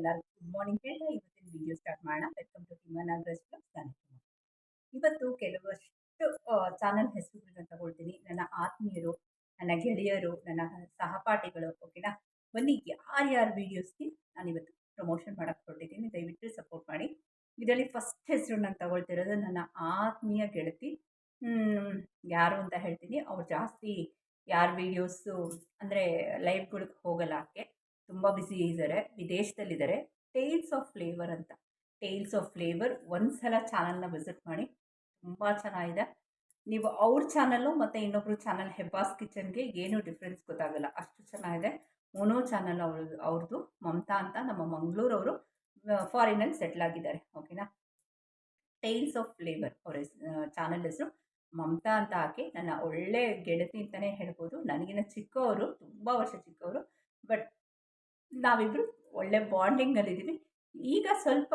ಎಲ್ಲರಿಗೂ good morning ಹೇಳ್ತಾ ಇವತ್ತಿನ ವಿಡಿಯೋ ಸ್ಟಾರ್ಟ್ ಮಾಡೋಣ. Welcome to Hima Nagaraj blog channel ಇವತ್ತು ಕೆಲವಷ್ಟು ಚಾನಲ್ ಹೆಸರುಗಳನ್ನ ತಗೊಳ್ತೀನಿ. ನನ್ನ ಆತ್ಮೀಯರು, ನನ್ನ ಗೆಳೆಯರು, ನನ್ನ ಸಹಪಾಠಿಗಳು ಓಕೆನಾ ಬನ್ನಿ ಯಾರ್ಯಾರ ವೀಡಿಯೋಸ್ಗೆ ನಾನು ಇವತ್ತು ಪ್ರಮೋಷನ್ ಮಾಡೋಕ್ಕೆ ಕೊಟ್ಟಿದ್ದೀನಿ ದಯವಿಟ್ಟು ಸಪೋರ್ಟ್ ಮಾಡಿ. ಇದರಲ್ಲಿ ಫಸ್ಟ್ ಹೆಸರು ನಾನು ತಗೊಳ್ತಿರೋದು ನನ್ನ ಆತ್ಮೀಯ ಗೆಳತಿ. ಯಾರು ಅಂತ ಹೇಳ್ತೀನಿ. ಅವ್ರು ಜಾಸ್ತಿ ಯಾರ ವೀಡಿಯೋಸು ಅಂದರೆ ಲೈವ್ಗಳಿಗೆ ಹೋಗಲ್ಲ ಆಕೆ. ತುಂಬ ಬಿಸಿ ಇದ್ದಾರೆ ವಿದೇಶದಲ್ಲಿದ್ದಾರೆ ಟೇಲ್ಸ್ ಆಫ್ ಫ್ಲೇವರ್ ಅಂತ. ಟೇಲ್ಸ್ ಆಫ್ ಫ್ಲೇವರ್ ಒಂದು ಸಲ ಚಾನಲ್ನ ವಿಸಿಟ್ ಮಾಡಿ, ತುಂಬ ಚೆನ್ನಾಗಿದೆ. ನೀವು ಅವ್ರ ಚಾನಲ್ಲು ಮತ್ತು ಇನ್ನೊಬ್ರು ಚಾನಲ್ ಹೆಬ್ಬಾಸ್ ಕಿಚನ್ಗೆ ಏನು ಡಿಫ್ರೆನ್ಸ್ ಗೊತ್ತಾಗಲ್ಲ. ಅಷ್ಟು ಚೆನ್ನಾಗಿದೆ. ಮೋನೋ ಚಾನಲ್ ಅವ್ರ ಅವ್ರದ್ದು ಮಮತಾ ಅಂತ ನಮ್ಮ ಮಂಗಳೂರವರು ಫಾರಿನಲ್ಲಿ ಸೆಟ್ಲ್ ಆಗಿದ್ದಾರೆ. ಓಕೆನಾ ಟೇಲ್ಸ್ ಆಫ್ ಫ್ಲೇವರ್ ಅವರ ಚಾನಲ್ ಹೆಸರು. ಮಮತಾ ಅಂತ ಹಾಕಿ ನನ್ನ ಒಳ್ಳೆ ಗೆಳತಿ ಅಂತಲೇ ಹೇಳ್ಬೋದು. ನನಗಿನ್ನ ಚಿಕ್ಕವರು, ತುಂಬ ವರ್ಷ ಚಿಕ್ಕವರು. ಬಟ್ ನಾವಿಬ್ಬರು ಒಳ್ಳೆ ಬಾಂಡಿಂಗಲ್ಲಿದ್ದೀವಿ. ಈಗ ಸ್ವಲ್ಪ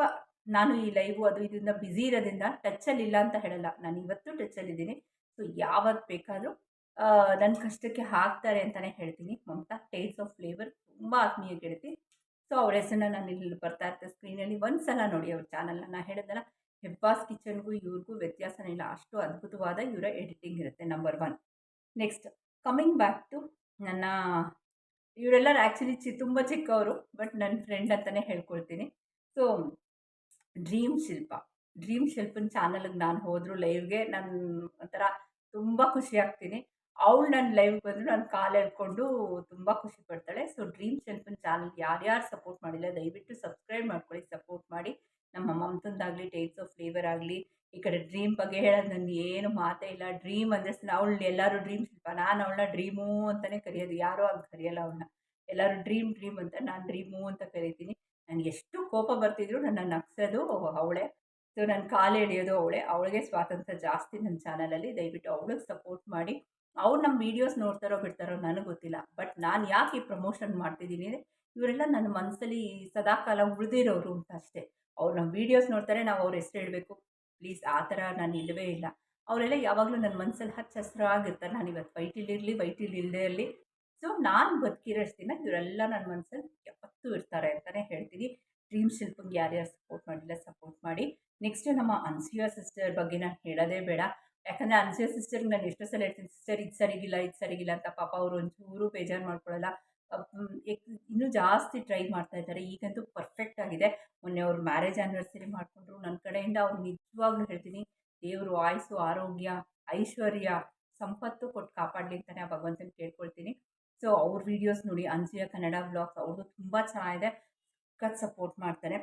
ನಾನು ಈ ಲೈವು ಅದು ಇದರಿಂದ ಬ್ಯುಸಿ ಇರೋದ್ರಿಂದ ಟಚ್ಚಲ್ಲಿ ಇಲ್ಲ ಅಂತ ಹೇಳಲ್ಲ. ನಾನು ಇವತ್ತು ಟಚ್ಚಲ್ಲಿದ್ದೀನಿ ಸೊ ಯಾವತ್ತು ಬೇಕಾದರೂ ನನ್ನ ಕಷ್ಟಕ್ಕೆ ಹಾಕ್ತಾರೆ ಅಂತಲೇ ಹೇಳ್ತೀನಿ. ಮಮತಾ ಟೇಸ್ಟ್ ಆಫ್ ಫ್ಲೇವರ್ ತುಂಬ ಆತ್ಮೀಯ ಗೆಳತಿ ಸೊ ಅವ್ರ ಹೆಸರನ್ನ ನಾನು ಇಲ್ಲಿ ಬರ್ತಾ ಇರ್ತೆ ಸ್ಕ್ರೀನಲ್ಲಿ ಒಂದು ಸಲ ನೋಡಿ ಅವ್ರ ಚಾನಲ್ನ ನಾನು ಹೇಳಿದ್ನಲ್ಲ, ಹೆಬ್ಬಾಸ್ ಕಿಚನ್ಗೂ ಇವ್ರಿಗೂ ವ್ಯತ್ಯಾಸನೇ ಇಲ್ಲ. ಅಷ್ಟು ಅದ್ಭುತವಾದ ಇವರ ಎಡಿಟಿಂಗ್ ಇರುತ್ತೆ number one next coming back to ನನ್ನ ಇವರೆಲ್ಲರೂ ಆ್ಯಕ್ಚುಲಿ ಚಿ, ತುಂಬ ಚಿಕ್ಕವರು ಬಟ್ ನನ್ನ ಫ್ರೆಂಡ್ ಅಂತಲೇ ಹೇಳ್ಕೊಳ್ತೀನಿ. ಸೊ ಡ್ರೀಮ್ ಶಿಲ್ಪ ಡ್ರೀಮ್ ಶಿಲ್ಪನ ಚಾನಲ್ಗೆ ನಾನು ಹೋದರೂ ಲೈವ್ಗೆ ನಾನು ಒಂಥರ ತುಂಬ ಖುಷಿ ಆಗ್ತೀನಿ. ಅವಳು ನನ್ನ ಲೈವ್ಗೆ ಬಂದರೂ ನಾನು ಕಾಲು ಎಳ್ಕೊಂಡು ತುಂಬ ಖುಷಿ ಪಡ್ತಾಳೆ. ಸೊ ಡ್ರೀಮ್ ಶಿಲ್ಪನ ಚಾನಲ್ ಯಾರ್ಯಾರು ಸಪೋರ್ಟ್ ಮಾಡಿಲ್ಲ, ದಯವಿಟ್ಟು ಸಬ್ಸ್ಕ್ರೈಬ್ ಮಾಡ್ಕೊಳ್ಳಿ ಸಪೋರ್ಟ್ ಮಾಡಿ. ನಮ್ಮ ಮಮತಂದಾಗಲಿ ಟೇಸ್ಟ್ ಆಫ್ ಫ್ಲೇವರ್ ಆಗಲಿ, ಈ ಕಡೆ ಡ್ರೀಮ್ ಬಗ್ಗೆ ಹೇಳೋದು ನನಗೆ ಏನು ಮಾತೇ ಇಲ್ಲ. ಡ್ರೀಮ್ ಅಂದರೆ ಅವಳು ಎಲ್ಲರೂ ಡ್ರೀಮ್ ಶಿಲ್ಪ ನಾನು ಅವಳನ್ನ ಡ್ರೀಮು ಅಂತಲೇ ಕರೆಯೋದು. ಯಾರೂ ಹಂಗೆ ಕರೆಯಲ್ಲ ಅವಳನ್ನ ಎಲ್ಲರೂ ಡ್ರೀಮ್ ಡ್ರೀಮ್ ಅಂತ ನಾನು ಡ್ರೀಮು ಅಂತ ಕರಿತೀನಿ. ನನಗೆ ಎಷ್ಟು ಕೋಪ ಬರ್ತಿದ್ರು ನನ್ನ ನಗ್ಸೋದು ಅವಳೇ. ಸೊ ನನ್ನ ಕಾಲು ಎಳೆಯೋದು ಅವಳೆ. ಅವಳಿಗೆ ಸ್ವಾತಂತ್ರ್ಯ ಜಾಸ್ತಿ ನನ್ನ ಚಾನಲಲ್ಲಿ ದಯವಿಟ್ಟು ಅವಳಿಗೆ ಸಪೋರ್ಟ್ ಮಾಡಿ. ಅವ್ರು ನಮ್ಮ ವೀಡಿಯೋಸ್ ನೋಡ್ತಾರೋ ಬಿಡ್ತಾರೋ ನನಗೆ ಗೊತ್ತಿಲ್ಲ. ಬಟ್ ನಾನು ಯಾಕೆ ಈ ಪ್ರಮೋಷನ್ ಮಾಡ್ತಿದ್ದೀನಿ ಇವರೆಲ್ಲ ನನ್ನ ಮನಸ್ಸಲ್ಲಿ ಸದಾಕಾಲ ಉಳಿದಿರೋರು ಅಂತ ಅಷ್ಟೇ. ಅವ್ರು ನಮ್ಮ ವೀಡಿಯೋಸ್ ನೋಡ್ತಾರೆ, ನಾವು ಅವ್ರ ಹೆಸರು ಹೇಳಬೇಕು ಪ್ಲೀಸ್ ಆ ಥರ ನಾನು ಇಲ್ಲವೇ ಇಲ್ಲ. ಅವರೆಲ್ಲ ಯಾವಾಗಲೂ ನನ್ನ ಮನಸ್ಸಲ್ಲಿ ಹಚ್ಚ ಹಸಿರಾಗಿರ್ತಾರೆ. ನಾನು ಇವತ್ತು ವೈಟಿಲಿರಲಿ ವೈಟಿಲಿಲ್ಲದೆ ಇರಲಿ. ಸೊ ನಾನು ಬದುಕಿರೋಷ್ಟು ದಿನ ಇವರೆಲ್ಲ ನನ್ನ ಮನಸ್ಸಲ್ಲಿ ಯಾವತ್ತೂ ಇರ್ತಾರೆ ಅಂತಲೇ ಹೇಳ್ತೀನಿ. ಡ್ರೀಮ್ ಶಿಲ್ಪಂಗೆ ಯಾರ್ಯಾರು ಸಪೋರ್ಟ್ ಮಾಡಿಲ್ಲ ಸಪೋರ್ಟ್ ಮಾಡಿ. ನೆಕ್ಸ್ಟ್ ನಮ್ಮ ಅನ್ಸಿಯ ಸಿಸ್ಟರ್ ಬಗ್ಗೆ ನಾನು ಹೇಳೋದೇ ಬೇಡ. ಯಾಕಂದರೆ ಅನ್ಸಿಯ ಸಿಸ್ಟರ್ಗೆ ನಾನು ಎಷ್ಟೋ ಸಲ ಹೇಳ್ತೀನಿ ಸಿಸ್ಟರ್ ಇದು ಸರಿಗಿಲ್ಲ ಇದು ಸರಿಗಿಲ್ಲ ಅಂತ ಪಾಪ ಅವರು ಒಂಚೂರು ಬೇಜಾರು ಮಾಡ್ಕೊಳ್ಳಲ್ಲ ಇನ್ನೂ ಜಾಸ್ತಿ ಟ್ರೈ ಮಾಡ್ತಾ ಇದ್ದಾರೆ. ಈಗಂತೂ ಪರ್ಫೆಕ್ಟ್ ಆಗಿದೆ. ಮೊನ್ನೆ ಅವ್ರ ಮ್ಯಾರೇಜ್ ಆ್ಯನಿವರ್ಸರಿ ಮಾಡಿಕೊಂಡ್ರು. ನನ್ನ ಕಡೆಯಿಂದ ಅವ್ರು ನಿಜವಾಗ್ಲೂ ಹೇಳ್ತೀನಿ, ದೇವರು ಆಯಸ್ಸು, ಆರೋಗ್ಯ, ಐಶ್ವರ್ಯ, ಸಂಪತ್ತು ಕೊಟ್ಟು ಕಾಪಾಡಲಿ ಅಂತಲೇ ಆ ಭಗವಂತನ ಕೇಳ್ಕೊಳ್ತೀನಿ. ಸೊ ಅವ್ರ ವಿಡಿಯೋಸ್ ನೋಡಿ ಅಂಜುಯ ಕನ್ನಡ ಬ್ಲಾಗ್ಸ್ ಅವ್ರದ್ದು ತುಂಬ ಚೆನ್ನಾಗಿದೆ. ಸಖತ್ ಸಪೋರ್ಟ್ ಮಾಡ್ತಾರೆ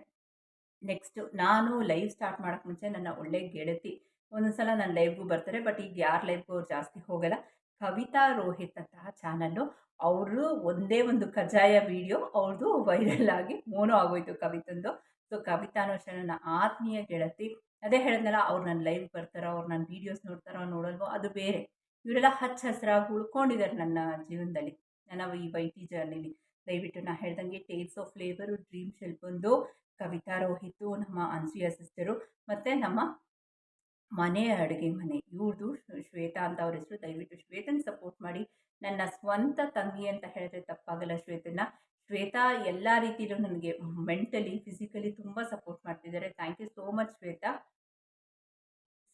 ನೆಕ್ಸ್ಟು ನಾನು ಲೈವ್ ಸ್ಟಾರ್ಟ್ ಮಾಡೋಕ್ಕೆ ಮುಂಚೆ ನನ್ನ ಒಳ್ಳೆ ಗೆಳತಿ. ಒಂದೊಂದ್ಸಲ ನನ್ನ ಲೈವ್ಗೂ ಬರ್ತಾರೆ ಬಟ್ ಈಗ ಯಾರು ಲೈವ್ಗೂ ಅವ್ರು ಜಾಸ್ತಿ ಹೋಗಲ್ಲ. ಕವಿತಾ ರೋಹಿತ್ ಅಂತಹ ಚಾನಲ್ಲು ಅವರು ಒಂದೇ ಒಂದು ಕಜ್ಜಾಯ ವಿಡಿಯೋ ಅವ್ರದ್ದು ವೈರಲ್ ಆಗಿ ಮೋನೋ ಆಗೋಯ್ತು ಕವಿತಂದು. ಸೊ ಕವಿತಾನು ಅಷ್ಟೇ ನನ್ನ ಆತ್ಮೀಯ ಗೆಳತಿ ಅದೇ ಹೇಳಿದ್ನಲ್ಲ, ಅವ್ರು ನನ್ನ ಲೈವ್ ಬರ್ತಾರೋ, ಅವ್ರು ನನ್ನ ವೀಡಿಯೋಸ್ ನೋಡ್ತಾರೋ ನೋಡಲ್ವೋ, ಅದು ಬೇರೆ. ಇವರೆಲ್ಲ ಹಚ್ಚ ಹಸಿರಾಗಿ ಉಳ್ಕೊಂಡಿದ್ದಾರೆ ನನ್ನ ಜೀವನದಲ್ಲಿ. ನನ್ನ ಈ ವೈಟಿ ಜರ್ನಿಲಿ ದಯವಿಟ್ಟು ನಾ ಹೇಳ್ದಂಗೆ ಟೇಲ್ಸ್ ಆಫ್ ಫ್ಲೇವರು ಡ್ರೀಮ್ ಶಿಲ್ಪಂದು ಕವಿತಾ ರೋಹಿತು ನಮ್ಮ ಅನ್ಸೂಯ ಸಿಸ್ಟರು ಮತ್ತು ನಮ್ಮ ಮನೆ ಅಡುಗೆ ಮನೆ. ಇವ್ರದ್ದು ಶ್ವೇತಾ ಅಂತ ಅವ್ರ ಹೆಸರು. ದಯವಿಟ್ಟು ಶ್ವೇತನ ಸಪೋರ್ಟ್ ಮಾಡಿ ನನ್ನ ಸ್ವಂತ ತಂಗಿ ಅಂತ ಹೇಳಿದ್ರೆ ತಪ್ಪಾಗಲ್ಲ ಶ್ವೇತನ ಶ್ವೇತಾ ಎಲ್ಲ ರೀತಿಯಲ್ಲೂ ನನಗೆ ಮೆಂಟಲಿ, ಫಿಸಿಕಲಿ ತುಂಬ ಸಪೋರ್ಟ್ ಮಾಡ್ತಿದ್ದಾರೆ. Thank you so much Shweta.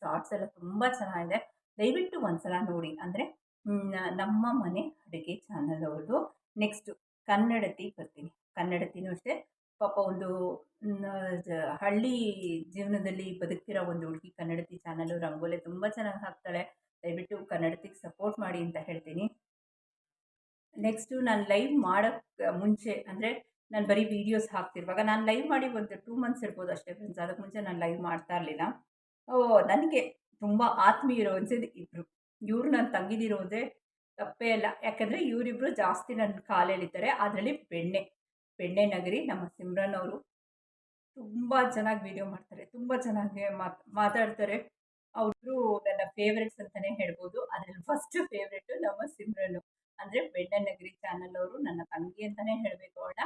Shorts ಎಲ್ಲ ತುಂಬ ಚೆನ್ನಾಗಿದೆ. ದಯವಿಟ್ಟು ಒಂದ್ಸಲ ನೋಡಿ. ಅಂದರೆ ನಮ್ಮ ಮನೆ ಅಡುಗೆ ಚಾನಲ್ ಅವ್ರದ್ದು. ನೆಕ್ಸ್ಟು ಕನ್ನಡತಿ ಬರ್ತೀನಿ. ಕನ್ನಡತಿನೂ ಅಷ್ಟೇ. ಪಾಪ ಒಂದು ಹಳ್ಳಿ ಜೀವನದಲ್ಲಿ ಬದುಕ್ತಿರೋ ಒಂದು ಹುಡುಗಿ ಕನ್ನಡತಿ ಚಾನಲು ರಂಗೋಲೆ ತುಂಬ ಚೆನ್ನಾಗಿ ಹಾಕ್ತಾಳೆ. ದಯವಿಟ್ಟು ಕನ್ನಡತಿಗೆ ಸಪೋರ್ಟ್ ಮಾಡಿ ಅಂತ ಹೇಳ್ತೀನಿ. ನೆಕ್ಸ್ಟು ನಾನು ಲೈವ್ ಮಾಡೋಕ್ಕೆ ಮುಂಚೆ, ಅಂದರೆ ನಾನು ಬರೀ ವೀಡಿಯೋಸ್ ಹಾಕ್ತಿರುವಾಗ ನಾನು ಲೈವ್ ಮಾಡಿ ಒಂದು ಟೂ ಮಂತ್ಸ್ ಇರ್ಬೋದು ಅಷ್ಟೇ ಫ್ರೆಂಡ್ಸ್ ಅದಕ್ಕೆ ಮುಂಚೆ ನಾನು ಲೈವ್ ಮಾಡ್ತಾ ಇರಲಿಲ್ಲ. ನನಗೆ ತುಂಬ ಆತ್ಮೀಯರು ಅನ್ಸಿದ್ದು ಇಬ್ಬರು ಇವ್ರು ನನ್ನ ತಂಗಿದಿರೋದೇ ತಪ್ಪೇ ಅಲ್ಲ. ಯಾಕಂದರೆ ಇವರಿಬ್ಬರು ಜಾಸ್ತಿ ನನ್ನ ಕಾಲು ಎಳಿತಾರೆ ಅದರಲ್ಲಿ ಬೆಣ್ಣೆ ಬೆಣ್ಣೆ ನಗರಿ ನಮ್ಮ ಸಿಮ್ರನ್ ಅವರು ತುಂಬ ಚೆನ್ನಾಗಿ ವಿಡಿಯೋ ಮಾಡ್ತಾರೆ. ತುಂಬ ಚೆನ್ನಾಗಿ ಮಾತು, ಮಾತಾಡ್ತಾರೆ. ಅವರು ನನ್ನ ಫೇವ್ರೆಟ್ಸ್ ಅಂತಲೇ ಹೇಳ್ಬೋದು. ಅದರಲ್ಲಿ ಫಸ್ಟ್ ಫೇವ್ರೆಟು ನಮ್ಮ ಸಿಮ್ರನು. ಅಂದರೆ ಬೆಣ್ಣೆ ನಗರಿ ಚಾನಲ್ ಅವರು ನನ್ನ ತಂಗಿ ಅಂತಾನೆ ಹೇಳಬೇಕು ಅವಳ.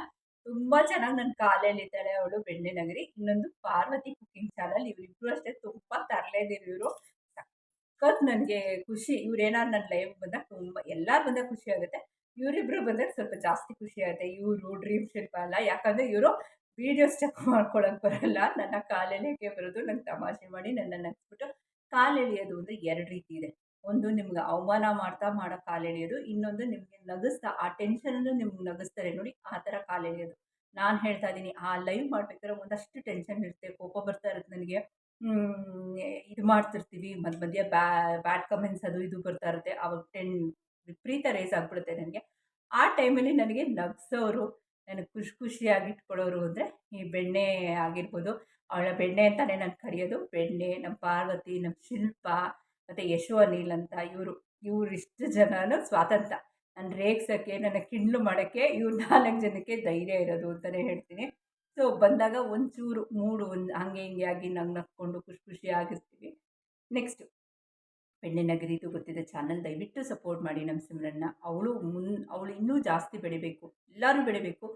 ತುಂಬಾ ಚೆನ್ನಾಗಿ ನನ್ನ ಕಾಲು ಎಳಿತಾಳೆ ಅವಳು ಬೆಣ್ಣೆ ನಗರಿ ಇನ್ನೊಂದು ಪಾರ್ವತಿ ಕುಕಿಂಗ್ ಚಾನಲ್ ಇವರಿಬ್ಬರು ಅಷ್ಟೇ ತುಂಬಾ ತರಲೇದಿರು ಇವರು. ಸಖತ್ ನನಗೆ ಖುಷಿ. ಇವ್ರೇನಾದ್ರು ನನ್ನ ಲೈವ್ ಬಂದಾಗ ತುಂಬ, ಎಲ್ಲರೂ ಬಂದಾಗ ಖುಷಿ ಆಗುತ್ತೆ. ಇವರಿಬ್ಬರು ಬಂದಾಗ ಸ್ವಲ್ಪ ಜಾಸ್ತಿ ಖುಷಿ ಆಗುತ್ತೆ. ಇವರು ಡ್ರೀಮ್ ಶಿಲ್ಪ ಅಲ್ಲ. ಯಾಕಂದ್ರೆ ಇವರು ವಿಡಿಯೋಸ್ ಚೆಕ್ ಮಾಡ್ಕೊಳಕ್ ಬರಲ್ಲ. ನನ್ನ ಕಾಲೆಳೆಯೋಕ್ಕೆ ಬರೋದು. ನಂಗೆ ತಮಾಷೆ ಮಾಡಿ ನನ್ನ ನಗಿಸ್ಬಿಟ್ಟು ಕಾಲು ಎಳೆಯೋದು ಅಂದರೆ ಎರಡು ರೀತಿ ಇದೆ. ಒಂದು ನಿಮ್ಗೆ ಅವಮಾನ ಮಾಡ್ತಾ ಮಾಡೋ ಕಾಲು ಎಳೆಯೋದು, ಇನ್ನೊಂದು ನಿಮಗೆ ನಗಿಸ್ತಾ, ಆ ಟೆನ್ಷನನ್ನು ನಿಮ್ಗೆ ನಗಿಸ್ತಾರೆ ನೋಡಿ, ಆ ಥರ ಕಾಲು ಎಳೆಯೋದು. ನಾನು ಹೇಳ್ತಾ ಇದ್ದೀನಿ ಆ ಲೈವ್ ಮಾಡ್ಬೇಕಾದ್ರೆ ಒಂದಷ್ಟು ಟೆನ್ಷನ್ ಇರುತ್ತೆ, ಕೋಪ ಬರ್ತಾ ಇರುತ್ತೆ ನನಗೆ. ಇದು ಮಾಡ್ತಿರ್ತೀವಿ, ಮಧ್ಯ ಮಧ್ಯ ಬ್ಯಾ ಬ್ಯಾಡ್ ಕಮೆಂಟ್ಸ್ ಅದು ಇದು ಬರ್ತಾ ಇರುತ್ತೆ, ಅವಾಗ ಟೆನ್ ವಿಪರೀತ ರೇಸ್ ಆಗಿಬಿಡುತ್ತೆ ನನಗೆ. ಆ ಟೈಮಲ್ಲಿ ನನಗೆ ನಗ್ಸೋರು, ನನಗೆ ಖುಷಿ ಖುಷಿಯಾಗಿ ಇಟ್ಕೊಳ್ಳೋರು ಅಂದರೆ ಈ ಬೆಣ್ಣೆ ಆಗಿರ್ಬೋದು. ಅವಳ ಬೆಣ್ಣೆ ಅಂತಲೇ ನಾನು ಕರೆಯೋದು, ಬೆಣ್ಣೆ ನಮ್ಮ ಪಾರ್ವತಿ ನಮ್ಮ ಶಿಲ್ಪ ಮತ್ತು ಯಶು ಅನಿಲ್ ಅಂತ ಇವರು, ಇವರಿಷ್ಟು ಜನನೂ ಸ್ವಾತಂತ್ರ್ಯ. ನಾನು ರೇಗ್ಸೋಕ್ಕೆ, ನನ್ನ ಕಿಂಡ್ಲು ಮಾಡೋಕ್ಕೆ ಇವ್ರು ನಾಲ್ಕು ಜನಕ್ಕೆ ಧೈರ್ಯ ಇರೋದು ಅಂತಲೇ ಹೇಳ್ತೀನಿ. ಸೊ, ಬಂದಾಗ ಒಂಚೂರು ಮೂಡು ಒಂದು ಹಂಗೆ ಹಿಂಗೆ ಆಗಿ ನಂಗೆ ನಕ್ಕೊಂಡು ಖುಷಿ ಖುಷಿಯಾಗಿರ್ತೀವಿ ನೆಕ್ಸ್ಟು ಬೆಣ್ಣೆ ನಗರಿದು ಗೊತ್ತಿದೆ ಚಾನಲ್ ದಯವಿಟ್ಟು ಸಪೋರ್ಟ್ ಮಾಡಿ ನಮ್ಮ ಸಿಮ್ರನ್ನ. ಅವಳು ಮುನ್, ಅವಳು ಇನ್ನೂ ಜಾಸ್ತಿ ಬೆಳಿಬೇಕು, ಎಲ್ಲರೂ ಬೆಳಿಬೇಕು.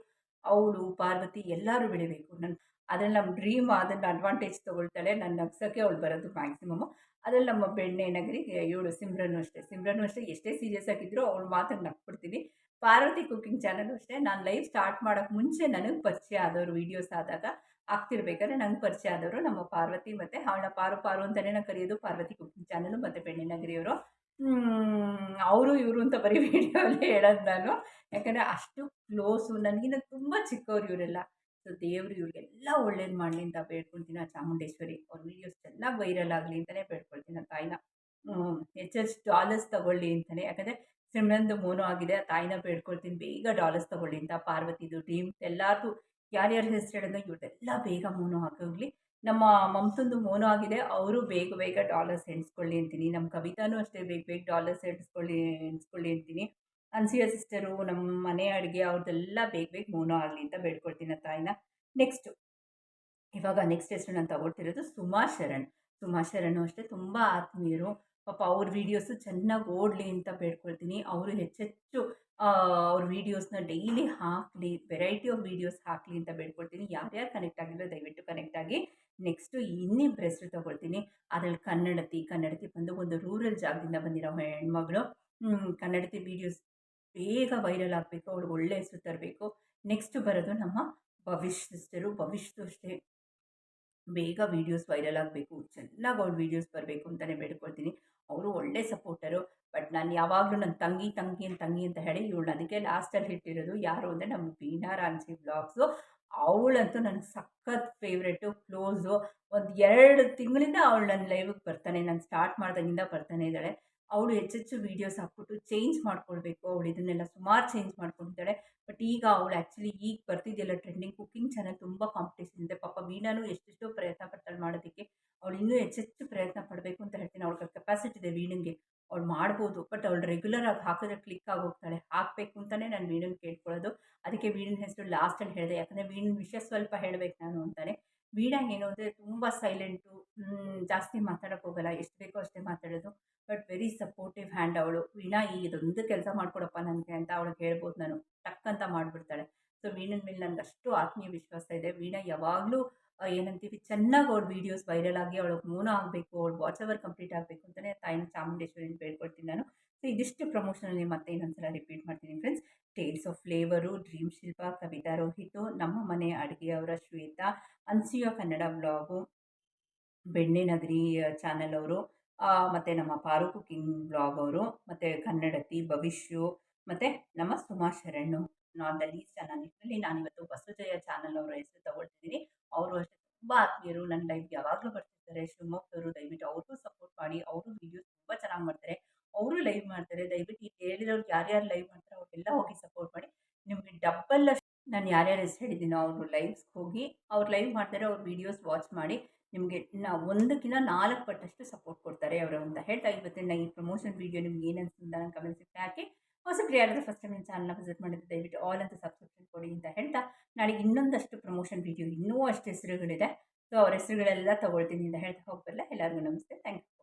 ಅವಳು, ಪಾರ್ವತಿ ಎಲ್ಲರೂ ಬೆಳಿಬೇಕು. ನನ್ನ ಅದ್ರಲ್ಲಿ ನಮ್ಮ ಡ್ರೀಮ್ ಅದನ್ನು ಅಡ್ವಾಂಟೇಜ್ ತೊಗೊಳ್ತಾಳೆ. ನನ್ನ ನಗ್ಸೋಕ್ಕೆ ಅವಳು ಬರೋದು ಮ್ಯಾಕ್ಸಿಮಮ್ಮು ಅದ್ರಲ್ಲಿ ನಮ್ಮ ಬೆಣ್ಣೆ ನಗರಿ ಇವಳು ಸಿಮ್ರನ್ನು ಅಷ್ಟೇ. ಸಿಮ್ರನ್ನು ಅಷ್ಟೇ ಎಷ್ಟೇ ಸೀರಿಯಸ್ ಆಗಿದ್ರು ಅವಳು ಮಾತನ್ನು ನಕ್ಬಿಡ್ತೀನಿ ಪಾರ್ವತಿ ಕುಕ್ಕಿಂಗ್ ಚಾನಲ್ ಅಷ್ಟೇ. ನಾನು ಲೈವ್ ಸ್ಟಾರ್ಟ್ ಮಾಡೋಕ್ಕೆ ಮುಂಚೆ ನನಗೆ ಪರಿಚಯ ಆದವರು ವೀಡಿಯೋಸ್ ಆದಾಗ ಆಗ್ತಿರ್ಬೇಕಾದ್ರೆ ನಂಗೆ ಪರಿಚಯ ಆದವರು ನಮ್ಮ ಪಾರ್ವತಿ ಮತ್ತು ಅವಳ ಪಾರು ಪಾರು ಅಂತಲೇ ನಾನು ಕರೆಯೋದು. ಪಾರ್ವತಿ ಕುಕ್ಕಿಂಗ್ ಚಾನಲ್ ಮತ್ತು ಬೆಣ್ಣೆ ನಗರಿಯವರು. ಅವರು ಇವರು ಅಂತ ಬರೀ ವೀಡಿಯೋಲ್ಲಿ ಹೇಳೋದು ನಾನು. ಯಾಕಂದರೆ ಅಷ್ಟು ಕ್ಲೋಸು ನನಗಿನ್ನ ತುಂಬ ಚಿಕ್ಕವ್ರು ಇವರೆಲ್ಲ. ಸೊ ದೇವರು ಇವ್ರಿಗೆಲ್ಲ ಒಳ್ಳೇದು ಮಾಡಲಿ ಅಂತ ಬೇಡ್ಕೊಳ್ತೀನಿ ಆ ಚಾಮುಂಡೇಶ್ವರಿ. ಅವ್ರ ವೀಡಿಯೋಸ್ ಚೆನ್ನಾಗಿ ವೈರಲ್ ಆಗಲಿ ಅಂತಲೇ ಬೇಡ್ಕೊಳ್ತೀನಿ ಆ ತಾಯಿನ. ಹೆಚ್ಚೆಚ್ ಡಾಲರ್ಸ್ ತಗೊಳ್ಳಿ ಅಂತಲೇ ಯಾಕಂದರೆ ಸಿಮ್ರಂದು ಮೋನು ಆಗಿದೆ, ಆ ತಾಯಿನ ಬೇಡ್ಕೊಳ್ತೀನಿ. ಬೇಗ ಡಾಲರ್ಸ್ ತಗೊಳ್ಳಿ ಅಂತ ಪಾರ್ವತಿದು ಟೀಮ್ ಎಲ್ಲರದು ಯಾರ್ಯಾರ ಹೆಸರು ಹೇಳಿದ್ರೆ ಇವ್ರದ್ದೆಲ್ಲ ಬೇಗ ಮೋನು ಹಾಕೋಗ್ಲಿ. ನಮ್ಮ ಮಮ್ತಂದು ಮೋನು ಆಗಿದೆ, ಅವರು ಬೇಗ ಬೇಗ ಡಾಲರ್ಸ್ ಎಣಿಸ್ಕೊಳ್ಳಿ ಅಂತೀನಿ. ನಮ್ಮ ಕವಿತಾನೂ ಅಷ್ಟೇ ಬೇಗ ಬೇಗ ಡಾಲರ್ಸ್ ಎಣಿಸ್ಕೊಳ್ಳಿ ಎಣಿಸ್ಕೊಳ್ಳಿ ಅಂತೀನಿ. ಅನ್ಸಿಯ ಸಿಸ್ಟರು ನಮ್ಮ ಮನೆ ಅಡುಗೆ ಅವ್ರದ್ದೆಲ್ಲ ಬೇಗ ಬೇಗ ಮೋನೋ ಆಗಲಿ ಅಂತ ಬೇಡ್ಕೊಳ್ತೀನಿ ತಾಯಿನ. ನೆಕ್ಸ್ಟು ಇವಾಗ ನೆಕ್ಸ್ಟ್ ಹೆಸರು ನಾನು ತಗೊಳ್ತಿರೋದು ಸುಮಾ ಶರಣ್. ಸುಮಾ ಶರಣು ಅಷ್ಟೇ ತುಂಬ ಆತ್ಮೀಯರು. ಪಾಪ ಅವ್ರ ವೀಡಿಯೋಸು ಚೆನ್ನಾಗಿ ಓಡಲಿ ಅಂತ ಬೇಡ್ಕೊಳ್ತೀನಿ. ಅವರು ಹೆಚ್ಚೆಚ್ಚು ಅವ್ರ ವೀಡಿಯೋಸ್ನ ಡೈಲಿ ಹಾಕಲಿ ವೆರೈಟಿ ಆಫ್ ವೀಡಿಯೋಸ್ ಹಾಕಲಿ ಅಂತ ಬೇಡ್ಕೊಳ್ತೀನಿ. ಯಾರ್ಯಾರು ಕನೆಕ್ಟ್ ಆಗಿಲ್ಲ ದಯವಿಟ್ಟು ಕನೆಕ್ಟ್ ಆಗಿ. ನೆಕ್ಸ್ಟು ಇನ್ನಿಬ್ಬರು ಹೆಸರು ತಗೊಳ್ತೀನಿ. ಅದರಲ್ಲಿ ಕನ್ನಡತಿ ಕನ್ನಡತಿ ಬಂದು ಒಂದು ರೂರಲ್ ಜಾಗದಿಂದ ಬಂದಿರೋ ಹೆಣ್ಮಗಳು. ಕನ್ನಡತಿ ವೀಡಿಯೋಸ್ ಬೇಗ ವೈರಲ್ ಆಗಬೇಕು ಅವ್ಳಿಗೆ ಒಳ್ಳೆ ಹೆಸರು ತರಬೇಕು. ನೆಕ್ಸ್ಟ್ ಬರೋದು ನಮ್ಮ ಭವಿಷ್ ಸಿಸ್ಟರು ಅಷ್ಟೇ. ಬೇಗ ವೀಡಿಯೋಸ್ ವೈರಲ್ ಆಗಬೇಕು, ಚೆನ್ನಾಗಿ ಅವ್ಳ ವೀಡಿಯೋಸ್ ಬರಬೇಕು ಅಂತಲೇ ಬೇಡ್ಕೊಳ್ತೀನಿ. ಅವರು ಒಳ್ಳೆ ಸಪೋರ್ಟರು ಬಟ್ ನಾನು ಯಾವಾಗಲೂ ನನ್ನ ತಂಗಿ ತಂಗಿ ಅಂತ ತಂಗಿ ಅಂತ ಹೇಳಿ ಇವಳು ಅದಕ್ಕೆ ಲಾಸ್ಟಲ್ಲಿ ಇಟ್ಟಿರೋದು ಯಾರು ಅಂದರೆ ನಮ್ಮ ಬೀನಾ ರಾನ್ಸಿ ಬ್ಲಾಗ್ಸು ಅವಳಂತೂ ನನ್ನ ಸಖತ್ ಫೇವ್ರೆಟು ಕ್ಲೋಸು ಒಂದು ಎರಡು ತಿಂಗಳಿಂದ ಅವಳು ನನ್ನ ಲೈವಿಗೆ ಬರ್ತಾನೆ, ನಾನು ಸ್ಟಾರ್ಟ್ ಮಾಡ್ದಾಗಿಂದ ಬರ್ತಾನೆ ಇದ್ದಾಳೆ. ಅವಳು ಹೆಚ್ಚೆಚ್ಚು ವೀಡಿಯೋಸ್ ಹಾಕ್ಬಿಟ್ಟು ಚೇಂಜ್ ಮಾಡ್ಕೊಳ್ಬೇಕು. ಅವಳು ಇದನ್ನೆಲ್ಲ ಸುಮಾರು ಚೇಂಜ್ ಮಾಡ್ಕೊಂಡಿದ್ದಾಳೆ ಬಟ್ ಈಗ ಅವಳು ಆ್ಯಕ್ಚುಲಿ ಈಗ ಬರ್ತಿದೆಯಲ್ಲ ಟ್ರೆಂಡಿಂಗ್ ಕುಕ್ಕಿಂಗ್ ಚಾನಲ್ ತುಂಬ ಕಾಂಪಿಟೇಷನ್ ಇದೆ. ಪಾಪ ವೀಣಾನು ಎಷ್ಟೆಷ್ಟೋ ಪ್ರಯತ್ನ ಪಡ್ತಾಳೆ ಮಾಡೋದಕ್ಕೆ. ಅವಳು ಇನ್ನೂ ಹೆಚ್ಚೆಚ್ಚು ಪ್ರಯತ್ನ ಪಡಬೇಕು ಅಂತ ಹೇಳ್ತೀನಿ. ಅವ್ಳ ಕೆಪಾಸಿಟಿ ಇದೆ ವೀಣಂಗೆ. ಅವಳು ಮಾಡ್ಬೋದು. ಬಟ್ ಅವಳು ರೆಗ್ಯುಲರ್ ಆಗಿ ಹಾಕಿದ್ರೆ ಕ್ಲಿಕ್ ಹೋಗ್ತಾಳೆ. ಹಾಕಬೇಕು ಅಂತಲೇ ನಾನು ವೀಣನ್ ಕೇಳ್ಕೊಳ್ಳೋದು. ಅದಕ್ಕೆ ವೀಣನ್ ಹೆಸರು ಲಾಸ್ಟಲ್ಲಿ ಹೇಳಿದೆ. ಯಾಕಂದರೆ ವೀಣನ್ ವಿಷಯ ಸ್ವಲ್ಪ ಹೇಳಬೇಕು ನಾನು ಅಂತಾನೆ. ವೀಣಾ ಏನು ಅಂದರೆ ತುಂಬ ಸೈಲೆಂಟು ಜಾಸ್ತಿ ಮಾತಾಡೋಕ್ಕೆ ಹೋಗಲ್ಲ. ಎಷ್ಟು ಬೇಕೋ ಅಷ್ಟೇ ಮಾತಾಡೋದು. ಬಟ್ ವೆರಿ ಸಪೋರ್ಟಿವ್ ಹ್ಯಾಂಡ್ ಅವಳು. ವೀಣಾ ಇದೊಂದು ಕೆಲಸ ಮಾಡಿಕೊಡಪ್ಪ ನನಗೆ ಅಂತ ಅವಳಿಗೆ ಹೇಳ್ಬೋದು ನಾನು. ಟಕ್ ಅಂತ ಮಾಡಿಬಿಡ್ತಾಳೆ. ಸೊ ವೀಣನ ಮೇಲೆ ನನಗೆ ಅಷ್ಟು ಆತ್ಮೀಯ ವಿಶ್ವಾಸ ಇದೆ. ವೀಣಾ, ಯಾವಾಗಲೂ ಏನಂತೀವಿ, ಚೆನ್ನಾಗಿ ಅವ್ಳ ವೀಡಿಯೋಸ್ ವೈರಲ್ ಆಗಿ ಅವಳಿಗೆ ಮೂನ ಆಗಬೇಕು, ಅವಳು ವಾಚ್ ಅವರ್ ಕಂಪ್ಲೀಟ್ ಆಗಬೇಕು ಅಂತಲೇ ತಾಯಿನ ಚಾಮುಂಡೇಶ್ವರಿನ ಬೇಡ್ಕೊಳ್ತೀನಿ ನಾನು. ಸೊ ಇದಿಷ್ಟು ಪ್ರಮೋಷನಲ್ಲಿ ಮತ್ತೆ ಇನ್ನೊಂದ್ಸಲ ರಿಪೀಟ್ ಮಾಡ್ತೀನಿ friends tales of flavour dream Shilpa Kavita Rohit ನಮ್ಮ ಮನೆ ಅಡುಗೆಯವರ ಶ್ವೇತಾ ಅನ್ಸಿಯೋ ಕನ್ನಡ ಬ್ಲಾಗು ಬೆಣ್ಣೆ ನಗರಿ ಚಾನಲ್ ಅವರು ಮತ್ತು ನಮ್ಮ ಪಾರು ಕುಕಿಂಗ್ ಬ್ಲಾಗ್ ಅವರು ಮತ್ತು ಕನ್ನಡತಿ ಭವಿಷ್ಯು ಮತ್ತು ನಮ್ಮ ಸುಮಾ ಶರಣು. ನಾಟ್ ದ ಲೀಸ್ಟ್ ಚಾನಲ್ ನಾನು ನಾನಿವತ್ತು ಬಸವಜಯ ಚಾನಲ್ ಅವರ ಹೆಸರು ತಗೊಳ್ತಿದ್ದೀನಿ. ಅವರು ಅಷ್ಟೇ ತುಂಬ ಆತ್ಮೀಯರು, ನನ್ನ ಲೈಫ್ ಯಾವಾಗಲೂ ಬರ್ತಿರ್ತಾರೆ. ಶಿವಮೊಗ್ಗದವರು ದಯವಿಟ್ಟು ಅವ್ರಿಗೂ ಸಪೋರ್ಟ್ ಮಾಡಿ ಅವರು ವೀಡಿಯೋಸ್ ತುಂಬ ಚೆನ್ನಾಗಿ ಮಾಡ್ತಾರೆ. ಲೈವ್ ಮಾಡ್ತಾರೆ. ದಯವಿಟ್ಟು ಇಲ್ಲಿ ಹೇಳಿರೋರು ಯಾರ್ಯಾರು ಲೈವ್ ಮಾಡ್ತಾರೆ ಅವ್ರಿಗೆಲ್ಲ ಹೋಗಿ ಸಪೋರ್ಟ್ ಮಾಡಿ. ನಿಮಗೆ ಡಬ್ಬಲ್ ನಾನು ಯಾರ್ಯಾರು ಹೆಸರು ಹೇಳಿದ್ದೀನೋ ಅವರು ಲೈವ್ಸ್ಗೆ ಹೋಗಿ ಅವ್ರು ಲೈವ್ ಮಾಡ್ತಾರೆ, ಅವ್ರ ವೀಡಿಯೋಸ್ ವಾಚ್ ಮಾಡಿ ನಿಮಗೆ ನಾ ಒಂದಕ್ಕಿಂತ ನಾಲ್ಕು ಪಟ್ಟಷ್ಟು ಸಪೋರ್ಟ್ ಕೊಡ್ತಾರೆ ಅವರು ಅಂತ ಹೇಳ್ತಾ ಇವತ್ತಿನ ಈ ಪ್ರಮೋಷನ್ ವೀಡಿಯೋ ನಿಮ್ಗೆ ಏನು ಅನಿಸ್ತಂತ ನಾನು ಕಮೆಂಟ್ಸ್ ಹಾಕಿ ಹೊಸಬ್ರು ಯಾರಾದರೂ ಫಸ್ಟ್ ಟೈಮ್ ಚಾನಲ್ನ ವಿಸಿಟ್ ಮಾಡಿದ್ರೆ ದಯವಿಟ್ಟು ಆಲ್ ಅಂತ ಸಬ್ಸ್ಕ್ರಿಪ್ಷನ್ ಕೊಡಿ ಅಂತ ಹೇಳ್ತಾ ನಾಳೆಗೆ ಇನ್ನೊಂದಷ್ಟು ಪ್ರಮೋಷನ್ ವೀಡಿಯೋ ಇನ್ನೂ ಅಷ್ಟು ಹೆಸರುಗಳಿದೆ. ಸೊ ಅವ್ರ ಹೆಸರುಗಳೆಲ್ಲ ತೊಗೊಳ್ತೀನಿ ಅಂತ ಹೇಳ್ತಾ ಹೋಗ್ಬರಲ್ಲ ಎಲ್ಲರಿಗೂ ನಮಸ್ತೆ. Thank you